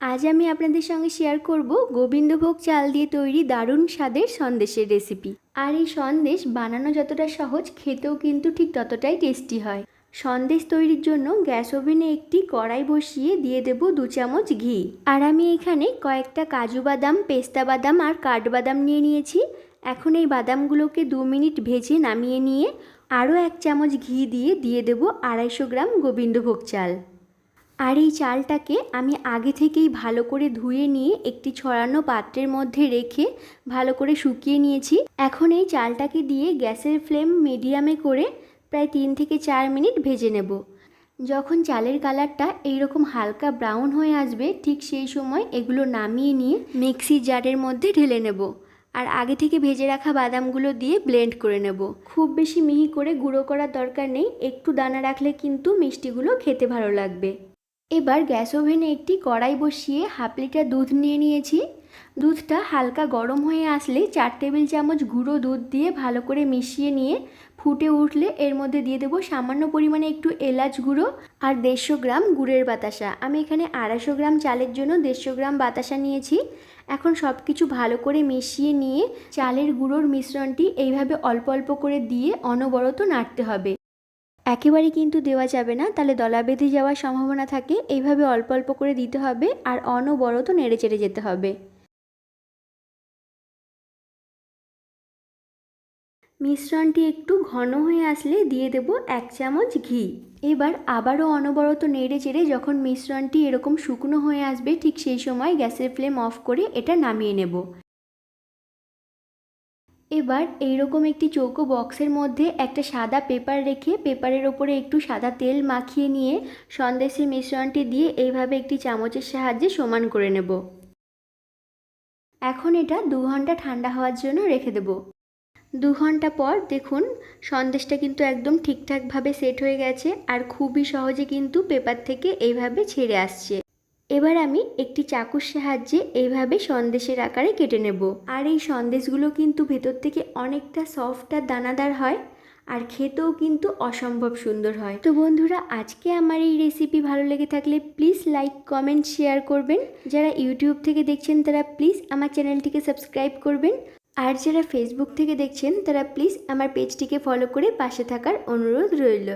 আজ আমি আপনাদের সঙ্গে শেয়ার করব গোবিন্দভোগ চাল দিয়ে তৈরি দারুণ স্বাদের সন্দেশের রেসিপি আর এই সন্দেশ বানানো যতটা সহজ, খেতেও কিন্তু ঠিক ততটাই টেস্টি হয়। সন্দেশ তৈরির জন্য গ্যাস ওভেনে একটি কড়াই বসিয়ে দিয়ে দেব দু চামচ ঘি। আর আমি এখানে কয়েকটা কাজু বাদাম, পেস্তা বাদাম আর কাঠবাদাম নিয়ে নিয়েছি। এখন এই বাদামগুলোকে দু মিনিট ভেজে নামিয়ে নিয়ে আরও এক চামচ ঘি দিয়ে দিয়ে দেব আড়াইশো গ্রাম গোবিন্দভোগ চাল। আর এই চালটাকে আমি আগে থেকেই ভালো করে ধুয়ে নিয়ে একটি ছড়ানো পাত্রের মধ্যে রেখে ভালো করে শুকিয়ে নিয়েছি। এখন এই চালটাকে দিয়ে গ্যাসের ফ্লেম মিডিয়ামে করে প্রায় তিন থেকে চার মিনিট ভেজে নেব। যখন চালের কালারটা এইরকম হালকা ব্রাউন হয়ে আসবে, ঠিক সেই সময় এগুলো নামিয়ে নিয়ে মিক্সি জারের মধ্যে ঢেলে নেব। আর আগে থেকে ভেজে রাখা বাদামগুলো দিয়ে ব্লেন্ড করে নেব। খুব বেশি মিহি করে গুঁড়ো করার দরকার নেই, একটু দানা রাখলে কিন্তু মিষ্টিগুলো খেতে ভালো লাগবে। এবার গ্যাস ওভেনে একটি কড়াই বসিয়ে হাফ লিটার দুধ নিয়ে নিয়েছি। দুধটা হালকা গরম হয়ে আসলে চার টেবিল চামচ গুঁড়ো দুধ দিয়ে ভালো করে মিশিয়ে নিয়ে ফুটে উঠলে এর মধ্যে দিয়ে দেবো সামান্য পরিমাণে একটু এলাচ গুঁড়ো আর দেড়শো গ্রাম গুড়ের বাতাসা। আমি এখানে আড়াইশো গ্রাম চালের জন্য দেড়শো গ্রাম বাতাসা নিয়েছি। এখন সব কিছু ভালো করে মিশিয়ে নিয়ে চালের গুঁড়োর মিশ্রণটি এইভাবে অল্প অল্প করে দিয়ে অনবরত নাড়তে হবে। একেবারে কিন্তু দেওয়া যাবে না, তাহলে দলা বেঁধে যাওয়ার সম্ভাবনা থাকে। এইভাবে অল্প অল্প করে দিতে হবে আর অনবরত নেড়ে চেড়ে যেতে হবে। মিশ্রণটি একটু ঘন হয়ে আসলে দিয়ে দেব এক চামচ ঘি। এবার আবারও অনবরত নেড়ে চেড়ে যখন মিশ্রণটি এরকম শুকনো হয়ে আসবে, ঠিক সেই সময় গ্যাসের ফ্লেম অফ করে এটা নামিয়ে নেব। এবার এইরকম একটি চৌকো বক্সের মধ্যে একটা সাদা পেপার রেখে পেপারের ওপরে একটু সাদা তেল মাখিয়ে নিয়ে সন্দেশের মিশ্রণটি দিয়ে এইভাবে একটি চামচের সাহায্যে সমান করে নেব। এখন এটা দু ঘণ্টা ঠান্ডা হওয়ার জন্য রেখে দেব। দু ঘণ্টা পর দেখুন, সন্দেশটা কিন্তু একদম ঠিকঠাকভাবে সেট হয়ে গেছে আর খুবই সহজে কিন্তু পেপার থেকে এইভাবে ছেড়ে আসছে। এবার আমি একটি চাকুর সাহায্যে এইভাবে সন্দেশের আকারে কেটে নেব। আর এই সন্দেশগুলো কিন্তু ভেতর থেকে অনেকটা সফট আর দানাদার হয়, আর খেতেও কিন্তু অসম্ভব সুন্দর হয়। তো বন্ধুরা, আজকে আমার এই রেসিপি ভালো লেগে থাকলে প্লিজ লাইক কমেন্ট শেয়ার করবেন। যারা ইউটিউব থেকে দেখছেন, তারা প্লিজ আমার চ্যানেলটিকে সাবস্ক্রাইব করবেন। আর যারা ফেসবুক থেকে দেখছেন, তারা প্লিজ আমার পেজটিকে ফলো করে পাশে থাকার অনুরোধ রইল।